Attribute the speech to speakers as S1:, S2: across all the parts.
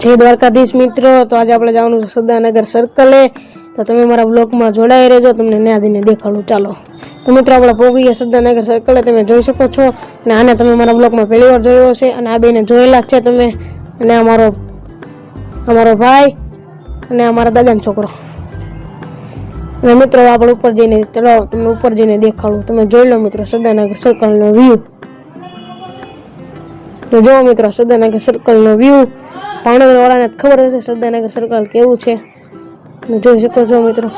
S1: જય દ્વારકાધીશ મિત્રો. તો આજે આપણે જવાનું છે સદાનગર સર્કલે તો તમે મારા બ્લોગમાં જોડાઈ રહેજો. તમને ન્યા જઈને દેખાડું. ચાલો. તો મિત્રો, આપણે પોગીએ સદાનગર સર્કલે તમે જોઈ શકો છો. અને આને તમે મારા બ્લોગમાં પહેલી વાર જોયો હશે. અને આ બેને જોયેલા છે તમે. અને અમારો અમારો ભાઈ. અને અમારા દાદાનો છોકરો. અને મિત્રો, આપણે ઉપર જઈને ચલો તમને ઉપર જઈને દેખાડું. તમે જોઈ લો મિત્રો, સદાનગર સર્કલનો વ્યૂ તો જો મિત્રો, સદાનગર સર્કલનો વ્યૂ પાણીવાળાને ખબર હશે શ્રદ્ધાનગર સર્કલ કેવું છે. જોઈ શકો છો મિત્રો.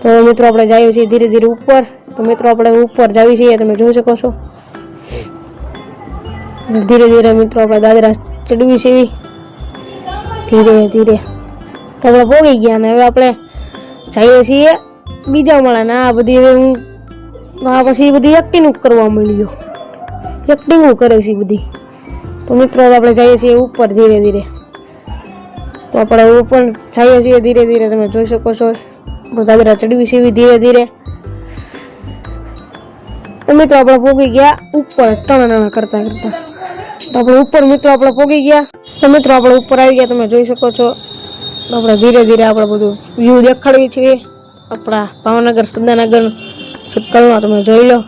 S1: તો મિત્રો આપણે જઈએ છીએ ધીરે ધીરે ઉપર. તો મિત્રો આપણે ઉપર જઈએ છીએ, તમે જોઈ શકો છો. ધીરે ધીરે મિત્રો આપણે દાદરા ચડવી છે. ધીરે ધીરે. તો આપણે પોગી ગયા ને હવે આપણે જઈએ છીએ બીજા માળાને. આ બધી હવે હું પછી બધી એક્ટિંગ કરવા મળ્યું એક્ટિંગ કરે છે બધી. તો મિત્રો આપણે જઈએ છીએ ઉપર ધીરે ધીરે. તો આપણે ઉપર જઈએ છીએ ધીરે ધીરે. તમે જોઈ શકો છો, આપણે ચડવી સીવી ધીરે ધીરે. મિત્રો, આપણે પોગી ગયા ઉપર, ટણ કરતા કરતા. તો આપણે ઉપર મિત્રો, આપણે પોગી ગયા. તો મિત્રો, આપણે ઉપર આવી ગયા, તમે જોઈ શકો છો. તો આપણે ધીરે ધીરે આપણે બધું વ્યૂ દેખાડીએ છીએ. આપણા ભાવનગર સદાનગર સર્કલમાં તમે જોઈ લો.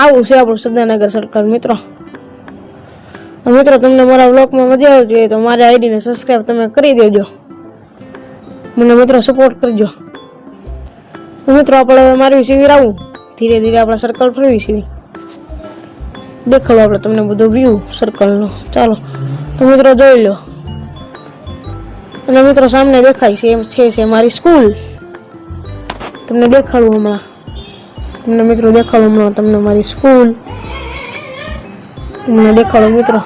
S1: આવું છે આપણું સદાનગર સર્કલ મિત્રો. મિત્રો, તમને મારા બ્લોગમાં મજા આવવી જોઈએ તો મારી આઈડીને સબસ્ક્રાઈબ તમે કરી દેજો. મને મિત્રો સપોર્ટ કરજો. મિત્રો, આપણે હવે મારવી સીવી આવું. ધીરે ધીરે આપણે સર્કલ ફરવી સીવી દેખાડો આપણે તમને બધો વ્યૂ સર્કલનો ચાલો, તો મિત્રો જોઈ લો. અને મિત્રો, સામને દેખાય છે, એમ છે છે મારી સ્કૂલ તમને દેખાડું હમણાં. તમને મિત્રો દેખાડું હમણાં તમને મારી સ્કૂલ તમને દેખાડો મિત્રો.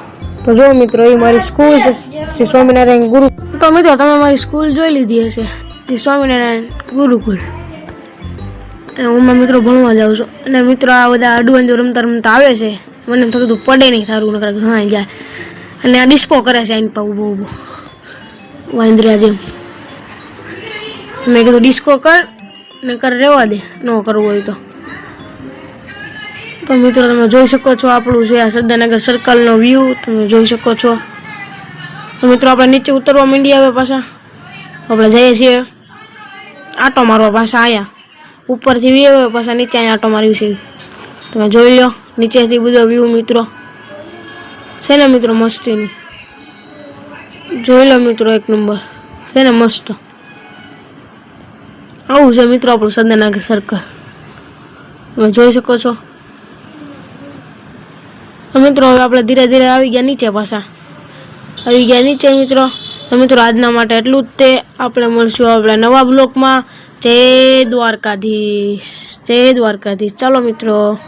S1: તો જો મિત્રો, એ મારી સ્કૂલ છે, શ્રી સ્વામિનારાયણ ગુરુ. તો મિત્રો, તમે મારી સ્કૂલ જોઈ લીધી હશે. શ્રી સ્વામિનારાયણ ગુરુકુલ હું મારા મિત્રો ભણવા જાઉં છું. અને મિત્રો, આ બધા અડવાંજો રમતા રમતા આવે છે. મને એમ તો પડે નહીં સારું નકર ઘણા જાય. અને આ ડિસ્કો કરે છે આની પા ઊભો ઊભો વાંદરિયા જેમ. મેં કીધું ડિસ્કો કર ને કર રહેવા દે. ન કરવું હોય તો. તો મિત્રો, તમે જોઈ શકો છો આપણું છે આ સરદારનગર સર્કલનો વ્યૂ તમે જોઈ શકો છો. તો મિત્રો, આપણે નીચે ઉતરવા માંડીએ હવે પાછા. આપણે જઈએ છીએ આટો મારવા પાછા આયા. ઉપરથી વ્યૂ આવે પાછા નીચે અહીંયા આટો માર્યું છે. તમે જોઈ લો, નીચેથી બધો વ્યૂ મિત્રો. છે ને મિત્રો, મસ્તીનું. જોઈ લો મિત્રો, એક નંબર છે ને મસ્ત. આવું છે મિત્રો આપણું સરદારનગર સર્કલ. તમે જોઈ શકો છો. મિત્રો, હવે આપણે ધીરે ધીરે આવી ગયા નીચે પાછા. આવી ગયા નીચે મિત્રો. મિત્રો, આજના માટે એટલું જ તે. આપણે મળશું આપણે નવા બ્લોકમાં. જય દ્વારકાધીશ. જય દ્વારકાધીશ. ચાલો મિત્રો.